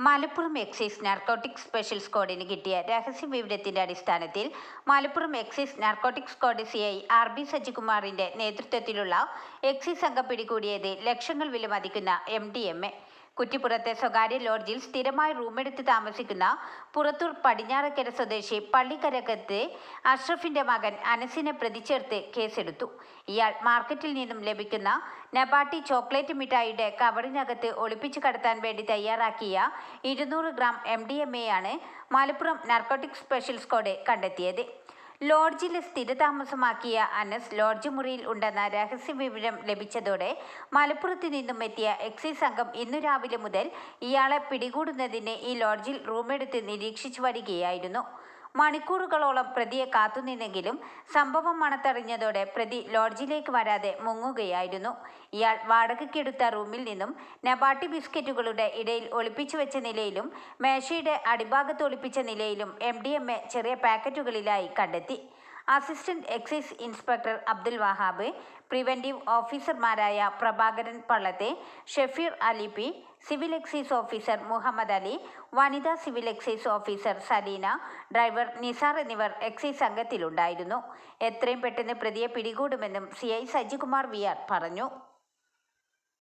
Malappuram excise narcotic special സ്ക്വാഡിന് കിട്ടിയ രഹസ്യ വിവരത്തിന്റെ അടിസ്ഥാനത്തിൽ Malappuram excise narcotic squad C I R B സജികുമാറിന്റെ നേതൃത്വത്തിലുള്ള എക്സൈസ് സംഘം പിടികൂടിയത് ലക്ഷങ്ങൾ വിലമതിക്കുന്ന എം ഡി എം എ. കുറ്റിപ്പുറത്തെ സ്വകാര്യ ലോഡ്ജിൽ സ്ഥിരമായി റൂമെടുത്ത് താമസിക്കുന്ന പുറത്തൂർ പടിഞ്ഞാറക്കര സ്വദേശി പള്ളിക്കരക്കത്തെ അഷ്റഫിന്റെ മകൻ അനസിനെ പ്രതി ചേർത്ത് കേസെടുത്തു. ഇയാൾ മാർക്കറ്റിൽ നിന്നും ലഭിക്കുന്ന നബാട്ടി ചോക്ലേറ്റ് മിഠായിയുടെ കവറിനകത്ത് ഒളിപ്പിച്ചു കടത്താൻ വേണ്ടി തയ്യാറാക്കിയ ഇരുന്നൂറ് gram M D M A ആണ് മലപ്പുറം നാർക്കോട്ടിക് സ്പെഷ്യൽ സ്ക്വാഡ് കണ്ടെത്തിയത്. ലോഡ്ജിൽ സ്ഥിരതാമസമാക്കിയ അനസ് ലോഡ്ജ് മുറിയിൽ ഉണ്ടെന്ന രഹസ്യ വിവരം ലഭിച്ചതോടെ മലപ്പുറത്തു നിന്നും എത്തിയ എക്സൈസ് സംഘം ഇന്നു രാവിലെ മുതൽ ഇയാളെ പിടികൂടുന്നതിന് ഈ ലോഡ്ജിൽ റൂമെടുത്ത് നിരീക്ഷിച്ചു വരികയായിരുന്നു. മണിക്കൂറുകളോളം പ്രതിയെ കാത്തുനിന്നെങ്കിലും സംഭവം മണത്തറിഞ്ഞതോടെ പ്രതി ലോഡ്ജിലേക്ക് വരാതെ മുങ്ങുകയായിരുന്നു. ഇയാൾ വാടകയ്ക്കെടുത്ത റൂമിൽ നിന്നും നബാട്ടി ബിസ്ക്കറ്റുകളുടെ ഇടയിൽ ഒളിപ്പിച്ചു വെച്ച നിലയിലും മേശയുടെ അടിഭാഗത്ത് ഒളിപ്പിച്ച നിലയിലും എം ചെറിയ പാക്കറ്റുകളിലായി കണ്ടെത്തി. Assistant excise inspector Abdul Wahab preventive ഓഫീസർമാരായ Prabhakaran പള്ളത്തെ Shefeer Ali P civil excise officer Muhammad Ali വനിതാ civil excise officer Saleena driver Nisar എന്നിവർ എക്സൈസ് സംഘത്തിലുണ്ടായിരുന്നു എത്രയും പെട്ടെന്ന് പ്രതിയെ പിടികൂടുമെന്നും C I Sajikumar V R പറഞ്ഞു.